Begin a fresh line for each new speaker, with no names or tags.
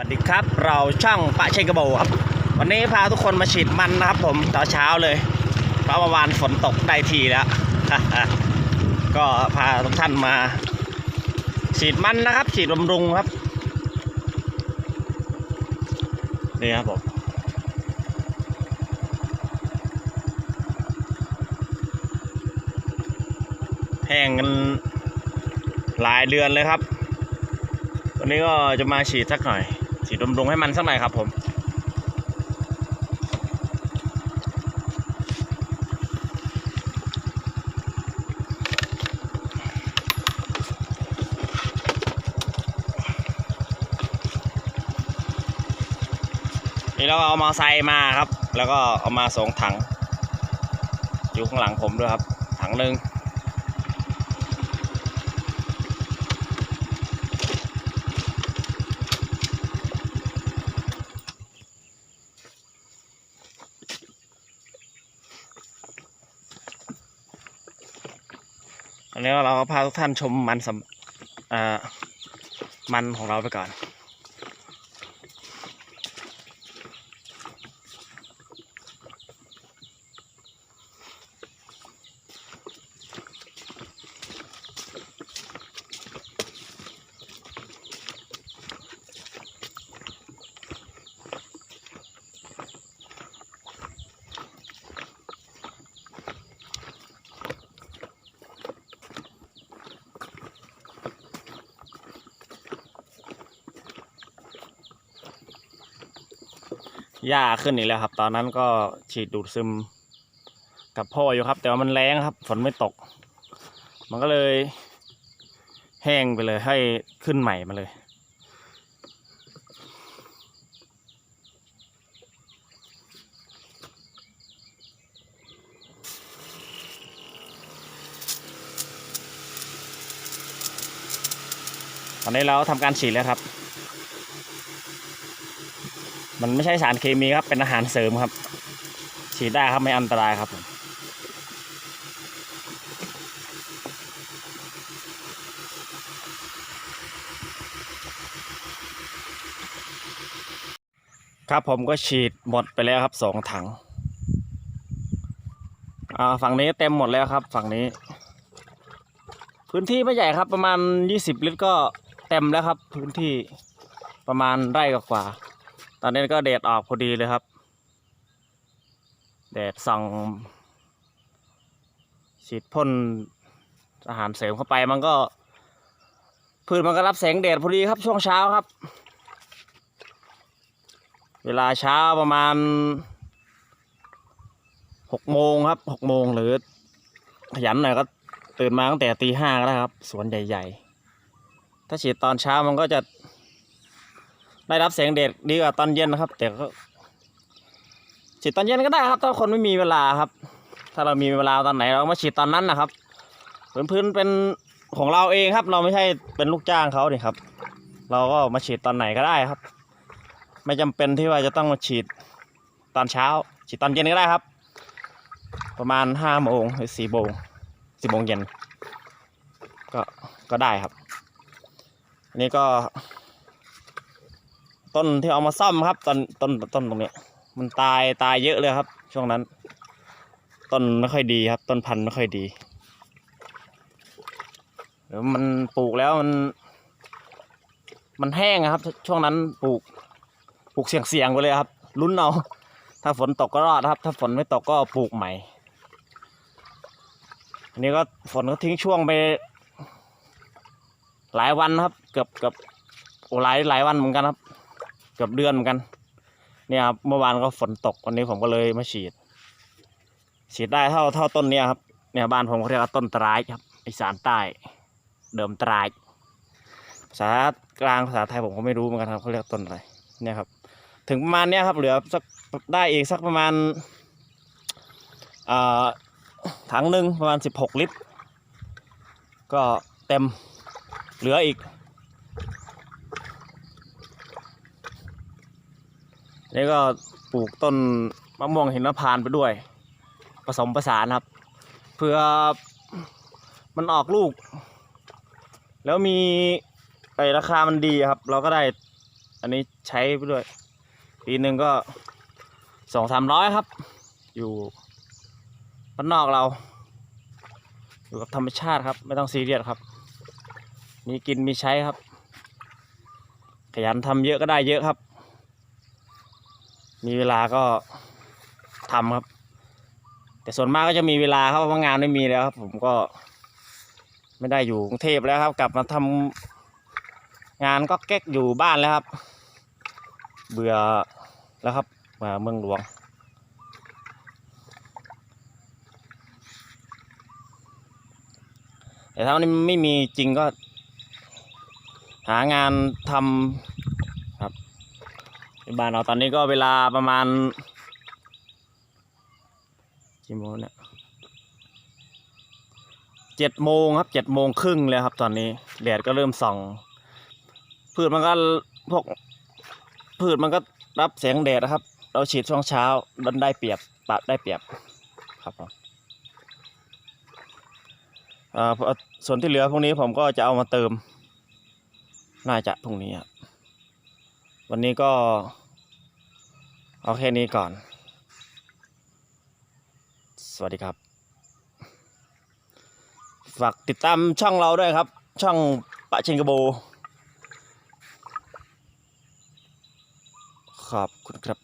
วัสดีครับ เราช่างปะเชงกระโบครับ วันนี้พาทุกคนมาฉีดมันนะครับผมตอนเช้าเลย เพราะเมื่อวานฝนตกได้ทีแล้ว ก็พาทุกท่านมา ฉีดมันนะครับ ฉีดบำรุงครับนี่ครับผมแห้งกันหลายเดือนเลยครับ วันนี้ก็จะมาฉีดสักหน่อย ดบำรุงให้มันสักหน่อยครับผมนี่เราเอามาไซค์มาครับ แล้วก็เอามาสองถัง อยู่ข้างหลังผมด้วยครับ ถังหนึ่ง แล้วเราก็พาทุกท่านชมมันสำอ่อมันของเราไปก่อน หญ้าขึ้นอีกแล้วครับ ตอนนั้นก็ฉีดดูดซึม กับพ่ออยู่ครับ แต่ว่ามันแรงครับ ฝนไม่ตก มันก็เลย แห้งไปเลยให้ขึ้นใหม่มาเลย ตอนนี้เราทำการฉีดแล้วครับ มันไม่ใช่สารเคมีครับ เป็นอาหารเสริมครับ ฉีดได้ครับไม่อันตรายครับผมครับผมก็ฉีดหมดไปแล้วครับสองถัง อ่าฝั่งนี้เต็มหมดแล้วครับ ฝั่งนี้ พื้นที่ไม่ใหญ่ครับ ประมาณยี่สิบลิตรก็เต็มแล้วครับ พื้นที่ประมาณไร่กว่า ตอนนี้ก็แดดออกพอดีเลยครับ แดดส่องฉีดพ่นอาหารเสริมเข้าไปมันก็พืชมันก็รับแสงแดดพอดีครับช่วงเช้าครับ เวลาเช้าประมาณหกโมงครับหกโมงหรือ ขยันหน่อยก็ตื่นมาตั้งแต่ตีห้าก็ได้ครับ สวนใหญ่ ๆ ถ้าฉีดตอนเช้ามันก็จะ ได้รับแสงแดดดีกว่าตอนเย็นนะครับ แต่ก็ฉีดตอนเย็นก็ได้ครับ ถ้าคนไม่มีเวลาครับ ถ้าเรามีเวลาตอนไหนเราก็มาฉีดตอนนั้นนะครับพื้นพื้นเป็นของเราเองครับ เราไม่ใช่เป็นลูกจ้างเขาเนี่ครับ เราก็มาฉีดตอนไหนก็ได้ครับ ไม่จำเป็นที่ว่าจะต้องมาฉีดตอนเช้า ฉีดตอนเย็นก็ได้ครับ ประมาณห้าโมงหรือสี่โมงสี่โมงเย็นก็ก็ได้ครับอันนี้ก็ ต้นที่เอามาซ่อมครับต้นต้นต้นตรงเนี้ยมันตายตายเยอะเลยครับ ช่วงนั้น ต้นไม่ค่อยดีครับ ต้นพันธุ์ไม่ค่อยดีหรือมันปลูกแล้วมัน มันแห้งครับ ช่วงนั้นปลูกปลูกเสี่ยงเสี่ยงๆไปเลยครับลุ้นเอาถ้าฝนตกก็รอดครับ ถ้าฝนไม่ตกก็ปลูกใหม่อันนี้ก็ฝนก็ทิ้งช่วงไป หลายวันครับ เกือบเกือบโอ้หลายหลายวันเหมือนกันครับ เกือบเดือนเหมือนกัน เนี่ยครับเมื่อวานก็ฝนตกวันนี้ผมก็เลยมาฉีด ฉีดได้เท่าเท่าต้นเนี้ยครับเนี่ยบ้านผมเขาเรียกว่าต้นตรายครับอีสานใต้เดิมตรายภาษากลางภาษาไทยผมก็ไม่รู้เหมือนกันครับเขาเรียกต้นอะไรเนี่ยครับ ถึงประมาณเนี้ยครับเหลือสักได้อีกสักประมาณถังหนึ่งประมาณสิบหกลิตร ก็เต็มเหลืออีก นี่ก็ปลูกต้นมะม่วงหินพานไปด้วย ผสมผสานครับ เพื่อมันออกลูก แล้วมีไอราคามันดีครับ เราก็ได้ อันนี้ใช้ไปด้วย ปีหนึ่งก็สองสามร้อยครับ อยู่บ้านนอกเรา อยู่กับธรรมชาติครับ ไม่ต้องซีเรียสครับ มีกินมีใช้ครับ ขยันทำเยอะก็ได้เยอะครับ มีเวลาก็ทำครับ แต่ส่วนมากก็จะมีเวลาครับเพราะงานไม่มีแล้วครับ ผมก็ ไม่ได้อยู่กรุงเทพแล้วครับ กลับมาทำงานก็แก๊กอยู่บ้านแล้วครับ เบื่อแล้วครับมาเมืองหลวงแต่ถ้ามันไม่มีจริงก็ หางานทำ บ้านเราตอนนี้ก็เวลาประมาณกี่โมงเนี่ยเจ็ดโมงครับเจ็ดโมงครึ่งเลยครับ ตอนนี้แดดก็เริ่มส่อง พืชมันก็พวกพืชมันก็รับแสงแดดนะครับ เราฉีดช่วงเช้าดันได้เปรียบปรับได้เปรียบครับผมส่วนที่เหลือพวกนี้ผมก็จะเอามาเติม น่าจะพรุ่งนี้ครับวันนี้ก็ เอาแค่นี้ก่อน สวัสดีครับ ฝากติดตามช่องเราด้วยครับ ช่องปะเชงกระโบ ขอบคุณครับ